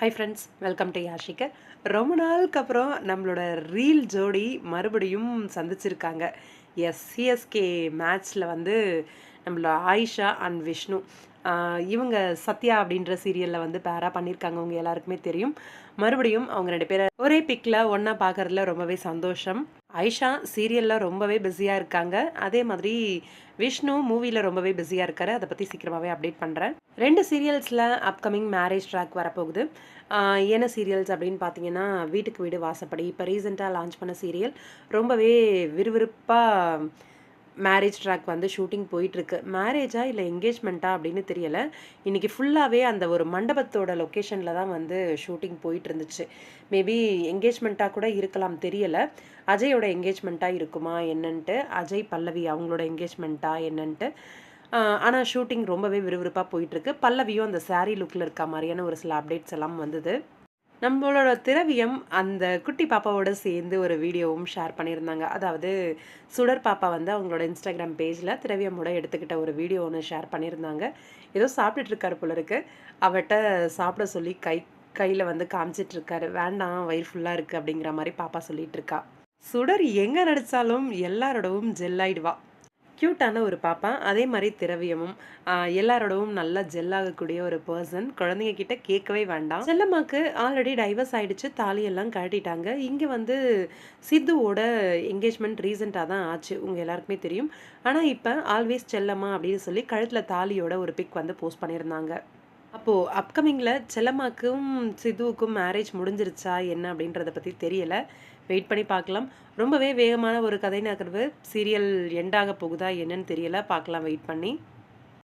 High friends welcome to யாஷிகர் ரொம்ப நாளுக்கு அப்புறம் நம்மளோட ரீல் ஜோடி மறுபடியும் சந்திச்சிருக்காங்க. எஸ் சிஎஸ்கே மேட்ச்சில் வந்து நம்மளோட ஆயிஷா அண்ட் விஷ்ணு இவங்க சத்யா அப்படின்ற சீரியலில் வந்து பேரா பண்ணியிருக்காங்க அவங்க எல்லாருக்குமே தெரியும். மறுபடியும் அவங்க ரெண்டு பேரை ஒரே பிக்கில் ஒன்றா பார்க்கறதுல ரொம்பவே சந்தோஷம். ஐஷா சீரியலில் ரொம்பவே பிஸியாக இருக்காங்க. அதே மாதிரி விஷ்ணு மூவியில் ரொம்பவே பிஸியாக இருக்காரு. அதை பற்றி சீக்கிரமாகவே அப்டேட் பண்ணுறேன் ரெண்டு சீரியல்ஸில் அப்கமிங் மேரேஜ் ட்ராக் வரப்போகுது. என்ன சீரியல்ஸ் அப்படின்னு பார்த்தீங்கன்னா வீட்டுக்கு வீடு வாசப்படி. இப்போ ரீசெண்டாக லான்ச் பண்ண சீரியல் ரொம்பவே விறுவிறுப்பாக மேரேஜ் ட்ராக் வந்து ஷூட்டிங் போயிட்டுருக்கு. மேரேஜா இல்லை என்கேஜ்மெண்ட்டா அப்படின்னு தெரியலை. இன்னைக்கு ஃபுல்லாகவே அந்த ஒரு மண்டபத்தோட லொக்கேஷனில் தான் வந்து ஷூட்டிங் போயிட்டு இருந்துச்சு மேபி என்கேஜ்மெண்ட்டாக கூட இருக்கலாம் தெரியலை. அஜயோட என்கேஜ்மெண்ட்டாக இருக்குமா என்னன்ட்டு அஜய் பல்லவி அவங்களோட என்கேஜ்மெண்ட்டா என்னன்ட்டு. ஆனால் ஷூட்டிங் ரொம்பவே விறுவிறுப்பாக போயிட்டுருக்கு. பல்லவியும் அந்த சாரீ லுக்கில் இருக்க மாதிரியான ஒரு சில அப்டேட்ஸ் எல்லாம் வந்தது. நம்மளோட திரவியம் அந்த குட்டி பாப்பாவோட சேர்ந்து ஒரு வீடியோவும் ஷேர் பண்ணியிருந்தாங்க. அதாவது சுடர் பாப்பா வந்து அவங்களோட இன்ஸ்டாகிராம் பேஜில் திரவியமோட எடுத்துக்கிட்ட ஒரு வீடியோ ஒன்று ஷேர் பண்ணியிருந்தாங்க. ஏதோ சாப்பிட்டுட்டு இருக்காரு போல இருக்கு. அவட்ட சாப்பிட சொல்லி கை கையில் வந்து காமிச்சிட்ருக்காரு வேண்டாம் வயிறு ஃபுல்லாக இருக்குது அப்படிங்கிற மாதிரி பாப்பா சொல்லிகிட்ருக்கா இருக்கா. சுடர் எங்கே நடித்தாலும் எல்லாரோடவும் ஜெல்லாயிடுவா க்யூட்டான ஒரு பாப்பா. அதே மாதிரி திரவியமும் எல்லாரோடவும் நல்லா ஜெல்லாகக்கூடிய ஒரு பர்சன் குழந்தைங்க கிட்ட கேட்கவே வேண்டாம். செல்லம்மாக்கு ஆல்ரெடி டைவர்ஸ் ஆகிடுச்சு தாலியெல்லாம் கழட்டிட்டாங்க. இங்கே வந்து சித்துவோட என்கேஜ்மெண்ட் ரீசெண்டாக தான் ஆச்சு. உங்கள் எல்லாருக்குமே தெரியும். ஆனால் இப்போ ஆல்வேஸ் செல்லம்மா அப்படின்னு சொல்லி கழுத்தில் தாலியோட ஒரு பிக் வந்து போஸ்ட் பண்ணியிருந்தாங்க. அப்போது அப்கமிங்கில் செல்லம்மாக்கும் சிதுவுக்கும் மேரேஜ் முடிஞ்சிருச்சா என்ன அப்படின்றத பற்றி தெரியல. வெயிட் பண்ணி பார்க்கலாம். ரொம்பவே வேகமான ஒரு கதை நகர்வு சீரியல் எண்டாக போகுதா என்னன்னு தெரியல. பார்க்கலாம் வெயிட் பண்ணி.